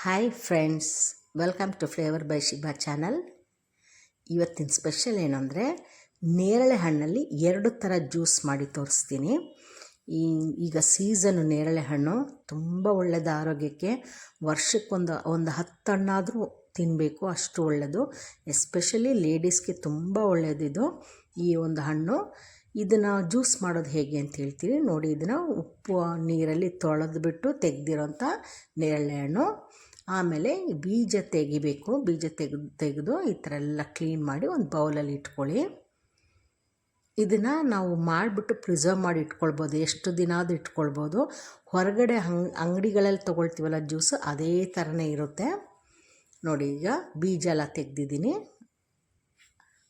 Hi friends welcome to flavour by Shiba channel ಇವತ್ತಿನ special ಏನಂದರೆ ನೇರಳೆ ಹಣ್ಣಲ್ಲಿ ಎರಡು ಥರ ಜ್ಯೂಸ್ ಮಾಡಿ ತೋರಿಸ್ತೀನಿ. ಈ ಈಗ ಸೀಸನು ನೇರಳೆ ಹಣ್ಣು ತುಂಬ ಒಳ್ಳೆಯದು ಆರೋಗ್ಯಕ್ಕೆ ವರ್ಷಕ್ಕೊಂದು ಒಂದು ಹತ್ತು ಹಣ್ಣಾದರೂ ತಿನ್ನಬೇಕು ಅಷ್ಟು ಒಳ್ಳೆಯದು ಎಸ್ಪೆಷಲಿ ಲೇಡೀಸ್ಗೆ ತುಂಬ ಒಳ್ಳೆಯದಿದು ಈ ಒಂದು ಹಣ್ಣು, ಇದನ್ನು ಜ್ಯೂಸ್ ಮಾಡೋದು ಹೇಗೆ ಅಂತ ಹೇಳ್ತೀವಿ ನೋಡಿ, ಇದನ್ನು ಉಪ್ಪು, ನೀರಲ್ಲಿ ತೊಳೆದ್ಬಿಟ್ಟು ತೆಗೆದಿರೋಂಥ ನೇರಳೆ ಹಣ್ಣು. ಆಮೇಲೆ ಬೀಜ ತೆಗಿಬೇಕು. ಬೀಜ ತೆಗೆದು ತೆಗೆದು ಈ ಥರ ಎಲ್ಲ ಕ್ಲೀನ್ ಮಾಡಿ ಒಂದು ಬೌಲಲ್ಲಿ ಇಟ್ಕೊಳ್ಳಿ. ಇದನ್ನು ನಾವು ಮಾಡಿಬಿಟ್ಟು ಪ್ರಿಸರ್ವ್ ಮಾಡಿ ಇಟ್ಕೊಳ್ಬೋದು. ಎಷ್ಟು ದಿನ ಅದು ಇಟ್ಕೊಳ್ಬೋದು. ಹೊರಗಡೆ ಹಂಗ್, ಅಂಗಡಿಗಳಲ್ಲಿ ತೊಗೊಳ್ತೀವಲ್ಲ ಜ್ಯೂಸು, ಅದೇ ಥರನೇ ಇರುತ್ತೆ. ನೋಡಿ ಈಗ ಬೀಜ ಎಲ್ಲ ತೆಗೆದಿದ್ದೀನಿ.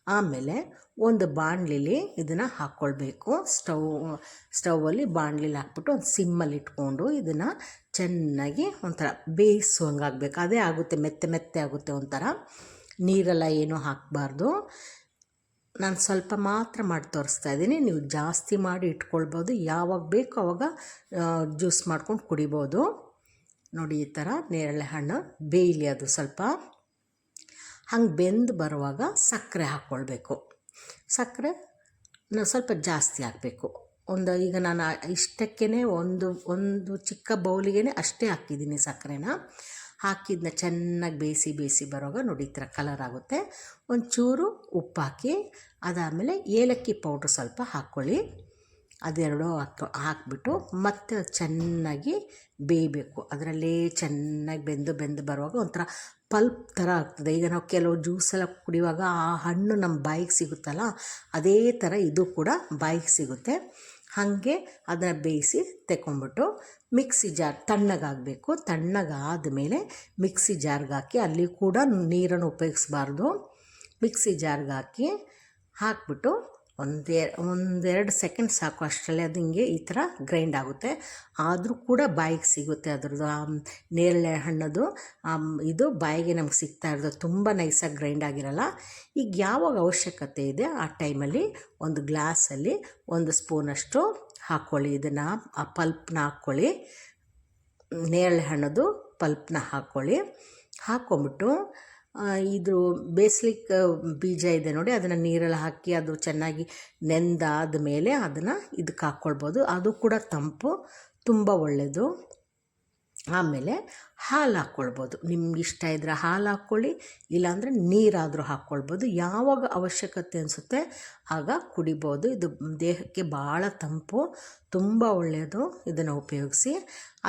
ಆಮೇಲೆ ಒಂದು ಬಾಣಲಿಲಿ ಇದನ್ನು ಹಾಕ್ಕೊಳ್ಬೇಕು ಸ್ಟವ್ ಸ್ಟವಲ್ಲಿ ಬಾಣಲಿಲಿ ಹಾಕ್ಬಿಟ್ಟು ಒಂದು ಸಿಮ್ಮಲ್ಲಿ ಇಟ್ಕೊಂಡು ಇದನ್ನು ಚೆನ್ನಾಗಿ ಒಂಥರ ಬೇಯಿಸುವಂಗೆ ಆಗಬೇಕು. ಅದೇ ಆಗುತ್ತೆ, ಮೆತ್ತೆ ಮೆತ್ತೆ ಆಗುತ್ತೆ ಒಂಥರ. ನೀರೆಲ್ಲ ಏನೂ ಹಾಕಬಾರ್ದು. ನಾನು ಸ್ವಲ್ಪ ಮಾತ್ರ ಮಾಡಿ ತೋರಿಸ್ತಾ ಇದ್ದೀನಿ. ನೀವು ಜಾಸ್ತಿ ಮಾಡಿ ಇಟ್ಕೊಳ್ಬೋದು. ಯಾವಾಗ ಬೇಕು ಅವಾಗ ಜ್ಯೂಸ್ ಮಾಡ್ಕೊಂಡು ಕುಡಿಬೋದು. ನೋಡಿ ಈ ಥರ ನೇರಳೆ ಹಣ್ಣು ಬೇಯಲಿ ಅದು ಸ್ವಲ್ಪ. ಹಂಗೆ ಬೆಂದು ಬರುವಾಗ ಸಕ್ಕರೆ ಹಾಕ್ಕೊಳ್ಬೇಕು ಸಕ್ಕರೆ ಸ್ವಲ್ಪ ಜಾಸ್ತಿ ಹಾಕಬೇಕು. ಒಂದು ಈಗ ನಾನು ಇಷ್ಟಕ್ಕೇ ಒಂದು ಒಂದು ಚಿಕ್ಕ ಬೌಲಿಗೆ ಅಷ್ಟೇ ಹಾಕಿದ್ದೀನಿ ಸಕ್ಕರೆನ. ಹಾಕಿದ್ನ ಚೆನ್ನಾಗಿ ಬೇಯಿಸಿ ಬೇಯಿಸಿ ಬರುವಾಗ ನೋಡಿ ಥರ ಕಲರ್ ಆಗುತ್ತೆ. ಒಂಚೂರು ಉಪ್ಪು ಹಾಕಿ ಅದಾದಮೇಲೆ ಏಲಕ್ಕಿ ಪೌಡ್ರ್ ಸ್ವಲ್ಪ ಹಾಕ್ಕೊಳ್ಳಿ. ಅದೆರಡು ಹಾಕಿ, ಹಾಕ್ಬಿಟ್ಟು ಮತ್ತೆ ಚೆನ್ನಾಗಿ ಬೇಯಬೇಕು. ಅದರಲ್ಲೇ ಚೆನ್ನಾಗಿ ಬೆಂದು ಬೆಂದು ಬರುವಾಗ ಒಂಥರ ಪಲ್ಪ್ ಥರ ಆಗ್ತದೆ. ಈಗ ನಾವು ಕೆಲವು ಜ್ಯೂಸೆಲ್ಲ ಕುಡಿಯುವಾಗ ಆ ಹಣ್ಣು ನಮ್ಮ ಬಾಯಿಗೆ ಸಿಗುತ್ತಲ್ಲ, ಅದೇ ಥರ ಇದು ಕೂಡ ಬಾಯಿಗೆ ಸಿಗುತ್ತೆ. ಹಾಗೆ ಅದನ್ನು ಬೇಯಿಸಿ ತೆಕ್ಕೊಂಬಿಟ್ಟು ಮಿಕ್ಸಿ ಜಾರ್ ತಣ್ಣಗಾಗಬೇಕು ತಣ್ಣಗಾದ ಮೇಲೆ ಮಿಕ್ಸಿ ಜಾರ್ಗೆ ಹಾಕಿ ಅಲ್ಲಿ ಕೂಡ ನೀರನ್ನು ಉಪಯೋಗಿಸ್ಬಾರ್ದು. ಮಿಕ್ಸಿ ಜಾರ್ಗೆ ಹಾಕಿ ಹಾಕ್ಬಿಟ್ಟು ಒಂದೇ, ಒಂದೆರಡು ಸೆಕೆಂಡ್ ಸಾಕು ಅಷ್ಟರಲ್ಲೇ ಅದು ಹಿಂಗೆ ಈ ಥರ ಗ್ರೈಂಡ್ ಆಗುತ್ತೆ. ಆದರೂ ಕೂಡ ಬಾಯಿಗೆ ಸಿಗುತ್ತೆ ಅದ್ರದ್ದು ನೇರಳೆ ಹಣ್ಣದು. ಇದು ಬಾಯಿಗೆ ನಮ್ಗೆ ಸಿಗ್ತಾ ಇರೋದು. ತುಂಬ ನೈಸಾಗಿ ಗ್ರೈಂಡ್ ಆಗಿರಲ್ಲ. ಈಗ ಯಾವಾಗ ಅವಶ್ಯಕತೆ ಇದೆ ಆ ಟೈಮಲ್ಲಿ ಒಂದು ಗ್ಲಾಸಲ್ಲಿ ಒಂದು ಸ್ಪೂನಷ್ಟು ಹಾಕ್ಕೊಳ್ಳಿ ಇದನ್ನು ಆ ಪಲ್ಪ್ನ ಹಾಕ್ಕೊಳ್ಳಿ ನೇರಳೆ ಹಣ್ಣದು ಪಲ್ಪ್ನ ಹಾಕ್ಕೊಳ್ಳಿ ಹಾಕ್ಕೊಂಬಿಟ್ಟು ಇದು ಬೇಸ್ಲಿಕ್ ಬೀಜ ಇದೆ ನೋಡಿ, ಅದನ್ನು ನೀರಲ್ಲಿ ಹಾಕಿ ಅದು ಚೆನ್ನಾಗಿ ನೆಂದಾದ ಮೇಲೆ ಅದನ್ನು ಇದಕ್ಕೆ ಹಾಕ್ಕೊಳ್ಬೋದು ಅದು ಕೂಡ ತಂಪು, ತುಂಬ ಒಳ್ಳೆಯದು ಆಮೇಲೆ ಹಾಲು ಹಾಕ್ಕೊಳ್ಬೋದು ನಿಮ್ಗೆ ಇಷ್ಟ ಇದ್ದರೆ ಹಾಲು ಹಾಕ್ಕೊಳ್ಳಿ, ಇಲ್ಲಾಂದರೆ ನೀರಾದರೂ ಹಾಕ್ಕೊಳ್ಬೋದು ಯಾವಾಗ ಅವಶ್ಯಕತೆ ಅನಿಸುತ್ತೆ ಆಗ ಕುಡಿಬೋದು. ಇದು ದೇಹಕ್ಕೆ ಭಾಳ ತಂಪು, ತುಂಬ ಒಳ್ಳೆಯದು ಇದನ್ನು ಉಪಯೋಗಿಸಿ.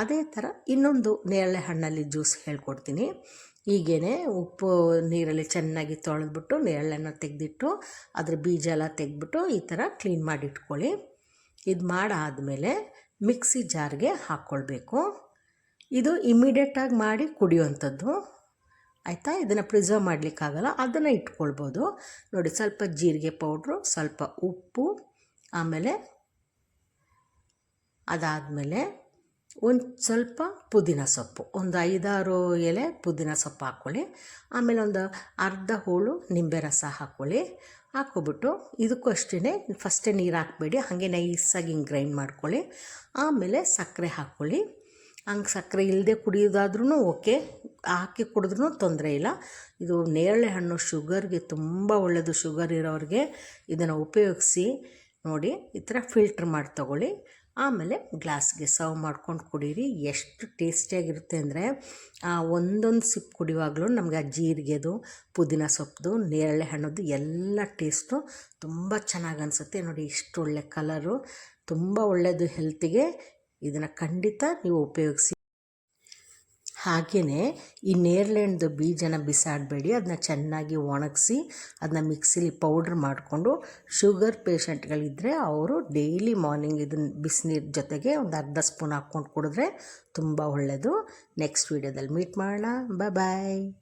ಅದೇ ಥರ ಇನ್ನೊಂದು ನೇರಳೆ ಹಣ್ಣಲ್ಲಿ ಜ್ಯೂಸ್ ಹೇಳ್ಕೊಡ್ತೀನಿ. ಹೀಗೇ ಉಪ್ಪು ನೀರಲ್ಲಿ ಚೆನ್ನಾಗಿ ತೊಳೆದ್ಬಿಟ್ಟು ನೆರಳನ್ನು ತೆಗೆದಿಟ್ಟು, ಅದ್ರ ಬೀಜ ಎಲ್ಲ ತೆಗೆದ್ಬಿಟ್ಟು ಈ ಥರ ಕ್ಲೀನ್ ಮಾಡಿ ಇಟ್ಕೊಳ್ಳಿ ಇದು ಮಾಡಾದಮೇಲೆ ಮಿಕ್ಸಿ ಜಾರ್ಗೆ ಹಾಕ್ಕೊಳ್ಬೇಕು. ಇದು ಇಮ್ಮಿಡಿಯೇಟಾಗಿ ಮಾಡಿ ಕುಡಿಯುವಂಥದ್ದು. ಆಯಿತಾ? ಇದನ್ನು ಪ್ರಿಸರ್ವ್ ಮಾಡಲಿಕ್ಕಾಗಲ್ಲ, ಅದನ್ನು ಇಟ್ಕೊಳ್ಬೋದು. ನೋಡಿ, ಸ್ವಲ್ಪ ಜೀರಿಗೆ ಪೌಡ್ರು, ಸ್ವಲ್ಪ ಉಪ್ಪು, ಆಮೇಲೆ ಅದಾದಮೇಲೆ ಒಂದು ಸ್ವಲ್ಪ ಪುದೀನ ಸೊಪ್ಪು, ಒಂದು ಐದಾರು ಎಲೆ ಪುದೀನ ಸೊಪ್ಪು ಹಾಕ್ಕೊಳ್ಳಿ, ಆಮೇಲೆ ಒಂದು ಅರ್ಧ ಹೋಳು ನಿಂಬೆ ರಸ ಹಾಕ್ಕೊಳ್ಳಿ, ಹಾಕ್ಕೊಬಿಟ್ಟು ಇದಕ್ಕೂ ಅಷ್ಟೇ ಫಸ್ಟೇ ನೀರು ಹಾಕಬೇಡಿ, ಹಾಗೆ ನೈಸಾಗಿ ಹಿಂಗೆ ಗ್ರೈಂಡ್ ಮಾಡ್ಕೊಳ್ಳಿ, ಆಮೇಲೆ ಸಕ್ಕರೆ ಹಾಕ್ಕೊಳ್ಳಿ. ಹಂಗೆ ಸಕ್ಕರೆ ಇಲ್ಲದೆ ಕುಡಿಯೋದಾದ್ರೂ ಓಕೆ, ಹಾಕಿ ಕುಡಿದ್ರೂ ತೊಂದರೆ ಇಲ್ಲ. ಇದು ನೇರಳೆ ಹಣ್ಣು, ಶುಗರ್ಗೆ ತುಂಬ ಒಳ್ಳೆಯದು ಶುಗರ್ ಇರೋರಿಗೆ ಇದನ್ನು ಉಪಯೋಗಿಸಿ ನೋಡಿ, ಈ ಥರ ಫಿಲ್ಟ್ರ್ ಮಾಡಿ ತಗೊಳ್ಳಿ. ಆಮೇಲೆ ಗ್ಲಾಸ್ಗೆ ಸರ್ವ್ ಮಾಡ್ಕೊಂಡು ಕುಡೀರಿ. ಎಷ್ಟು ಟೇಸ್ಟಿಯಾಗಿರುತ್ತೆ ಅಂದರೆ ಒಂದೊಂದು ಸಿಪ್ ಕುಡಿಯುವಾಗಲೂ ನಮಗೆ ಆ ಜೀರಿಗೆದು, ಪುದೀನ ಸೊಪ್ಪು ನೇರಳೆ ಹಣ್ಣದ್ದು ಎಲ್ಲ ಟೇಸ್ಟು ತುಂಬ ಚೆನ್ನಾಗಿ ಅನಿಸುತ್ತೆ. ನೋಡಿ, ಇಷ್ಟು ಒಳ್ಳೆ ಕಲರು ತುಂಬ ಒಳ್ಳೆಯದು ಹೆಲ್ತಿಗೆ ಇದನ್ನು ಖಂಡಿತ ನೀವು ಉಪಯೋಗಿಸಿ. ಹಾಗೆಯೇ ಈ ನೇರಳೆಹಣ್ಣು ಬೀಜನ ಬಿಸಾಡಬೇಡಿ ಅದನ್ನ ಚೆನ್ನಾಗಿ ಒಣಗಿಸಿ ಅದನ್ನ ಮಿಕ್ಸಿಲಿ ಪೌಡ್ರ್ ಮಾಡಿಕೊಂಡು ಶುಗರ್ ಪೇಷಂಟ್ಗಳಿದ್ದರೆ ಅವರು ಡೈಲಿ ಮಾರ್ನಿಂಗ್ ಇದನ್ನ ಬಿಸಿನೀರು ಜೊತೆಗೆ ಒಂದು ಅರ್ಧ ಸ್ಪೂನ್ ಹಾಕ್ಕೊಂಡು ಕುಡಿದ್ರೆ ತುಂಬ ಒಳ್ಳೆಯದು ನೆಕ್ಸ್ಟ್ ವೀಡಿಯೋದಲ್ಲಿ ಮೀಟ್ ಮಾಡೋಣ. ಬಾಯ್